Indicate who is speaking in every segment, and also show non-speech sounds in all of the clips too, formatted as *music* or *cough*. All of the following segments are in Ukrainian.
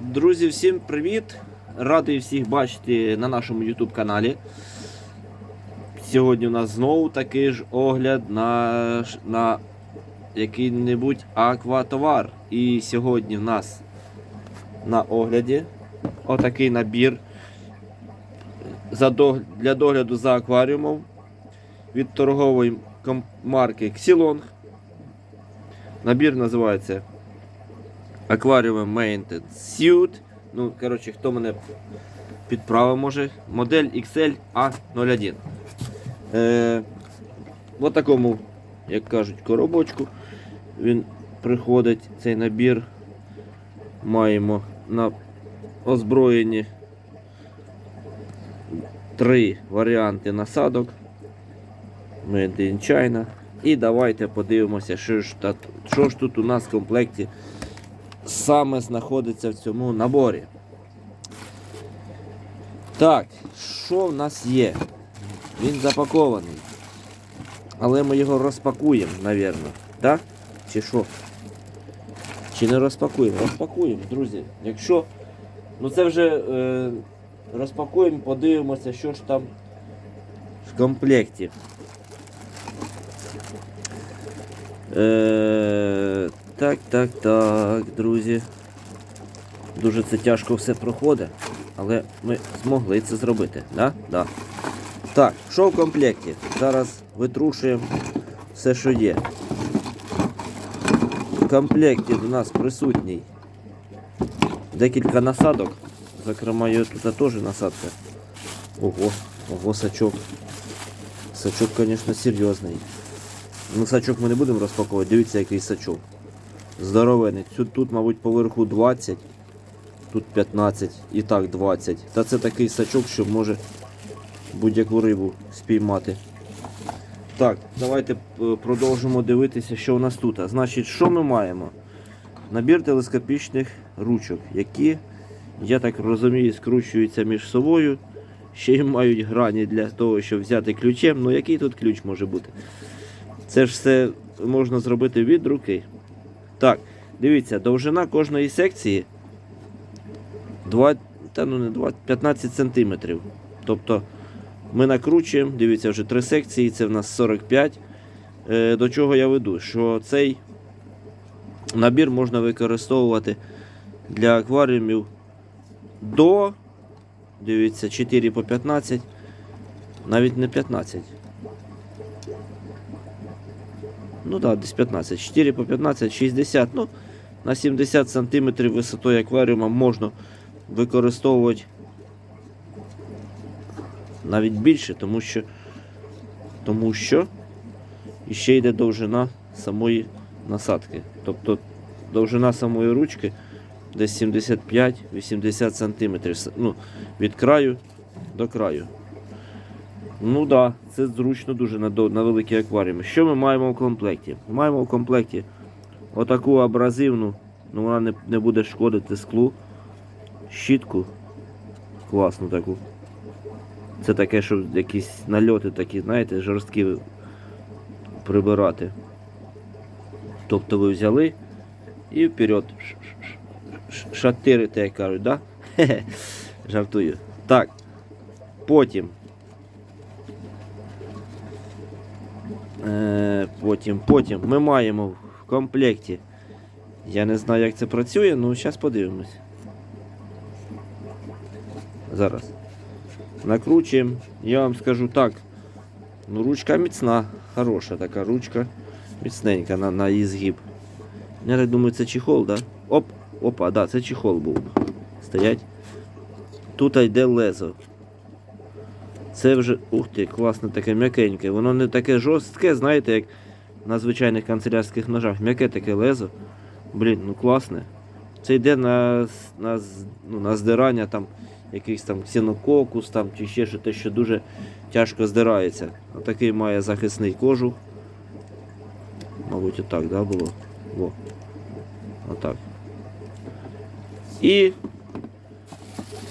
Speaker 1: Друзі, всім привіт! Радий всіх бачити на нашому YouTube каналі. Сьогодні у нас знову такий ж огляд на, на який-небудь акватовар. І сьогодні в нас на огляді отакий набір для догляду за акваріумом від торгової марки Xilong. Набір називається Aquarium Maintenance Suit. Ну, коротше, хто мене підправив може. Модель XL A01. Е, в такому, як кажуть, коробочку. Він приходить цей набір. Маємо на озброєнні три варіанти насадок. Made in China. І давайте подивимося, що ж, що ж тут у нас в комплекті саме знаходиться в цьому наборі. Так, що в нас є? Він запакований. Але ми його розпакуємо, напевно. Так? Чи що? Чи не розпакуємо? Розпакуємо, друзі. Якщо. Ну це вже е, розпакуємо, подивимося, що ж там в комплекті. Е, так, так, так, друзі. Дуже це тяжко все проходить, але ми змогли це зробити. Да? Да. Так, що в комплекті? Зараз витрушуємо все, що є. В комплекті до нас присутній декілька насадок. Зокрема, є тут теж насадка. Ого, ого, сачок. Сачок, звісно, серйозний. Ну, сачок ми не будемо розпаковувати. Дивіться, який сачок. Здоровений. Тут, мабуть, поверху 20, тут 15 і так 20. Та це такий сачок, що може будь-яку рибу спіймати. Так, давайте е, продовжимо дивитися, що у нас тут. Значить, що ми маємо? Набір телескопічних ручок, які, я так розумію, скручуються між собою. Ще й мають грані для того, щоб взяти ключем. Ну який тут ключ може бути? Це ж все можна зробити від руки. Так, дивіться, довжина кожної секції 2, та ну не 2, 15 см. Тобто ми накручуємо, дивіться, вже три секції, це в нас 45. Е, до чого я веду? Що цей набір можна використовувати для акваріумів до, дивіться, 4 по 15, навіть не 15. Ну да, десь 15. 4 по 15, 60. Ну, на 70 см висотою акваріума можна використовувати навіть більше, тому що, тому що ще йде довжина самої насадки. Тобто довжина самої ручки десь 75-80 см. Ну, від краю до краю. Ну так, да, це зручно дуже на, на великі акваріуми. Що ми маємо в комплекті? Маємо в комплекті отаку абразивну, ну вона не, не буде шкодити склу. Щітку. Класну таку. Це таке, щоб якісь нальоти такі, знаєте, жорсткі прибирати. Тобто ви взяли і вперед шатирите, як кажуть, да? *laughs* Хе-хе. Жартую. Так. Потім. Потім, потім ми маємо в комплекті. Я не знаю, як це працює, ну зараз подивимось. Зараз. Накручуємо. Я вам скажу так. Ну, ручка міцна, хороша така ручка. Міцненька на, на її згиб. Я так думаю, це чехол, да? Оп, опа, да, це чехол був. Стоять. Тут йде лезо. Це вже, ух ти, класне таке м'якеньке. Воно не таке жорстке, знаєте, як на звичайних канцелярських ножах. М'яке таке лезо. Блін, ну класне. Це йде на, на, ну, на здирання там якийсь там ксенококус там, чи ще щось, те, що дуже тяжко здирається. Отакий має захисний кожух. Мабуть, отак, да, було? Во. Отак. І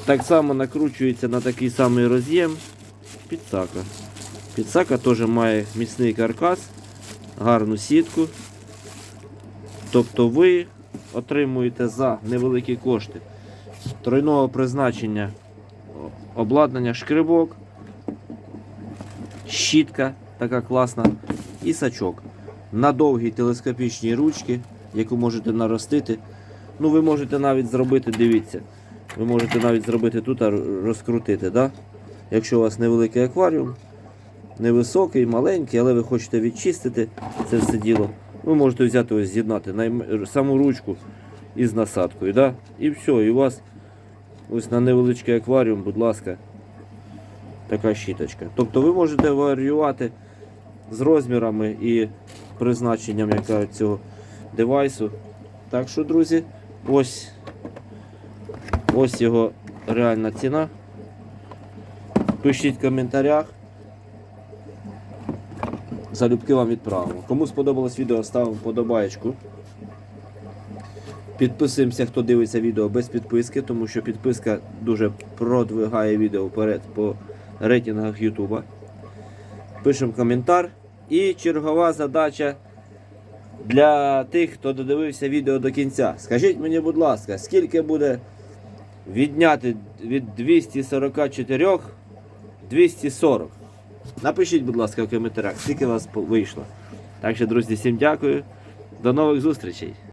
Speaker 1: так само накручується на такий самий роз'єм підсака. Підсака теж має міцний каркас, гарну сітку. Тобто ви отримуєте за невеликі кошти тройного призначення обладнання шкребок, щітка така класна і сачок. На довгій телескопічній ручці, яку можете наростити. Ну, ви можете навіть зробити, дивіться, ви можете навіть зробити тут, а розкрутити. Да? Якщо у вас невеликий акваріум, невисокий, маленький, але ви хочете відчистити це все діло, ви можете взяти ось з'єднати саму ручку із насадкою. Да? І все, і у вас ось на невеличкий акваріум, будь ласка, така щіточка. Тобто ви можете варіювати з розмірами і призначенням як кажуть, цього девайсу. Так що, друзі, ось, ось його реальна ціна. Пишіть в коментарях. Залюбки вам відправимо. Кому сподобалось відео, ставимо подобаєчку. Підписуємося, хто дивиться відео без підписки, тому що підписка дуже продвигає відео вперед по рейтингах Ютуба. Пишемо коментар. І чергова задача для тих, хто додивився відео до кінця. Скажіть мені, будь ласка, скільки буде відняти від 244 240? Напишіть, будь ласка, в коментарях, скільки у вас вийшло. Так що, друзі, всім дякую. До нових зустрічей!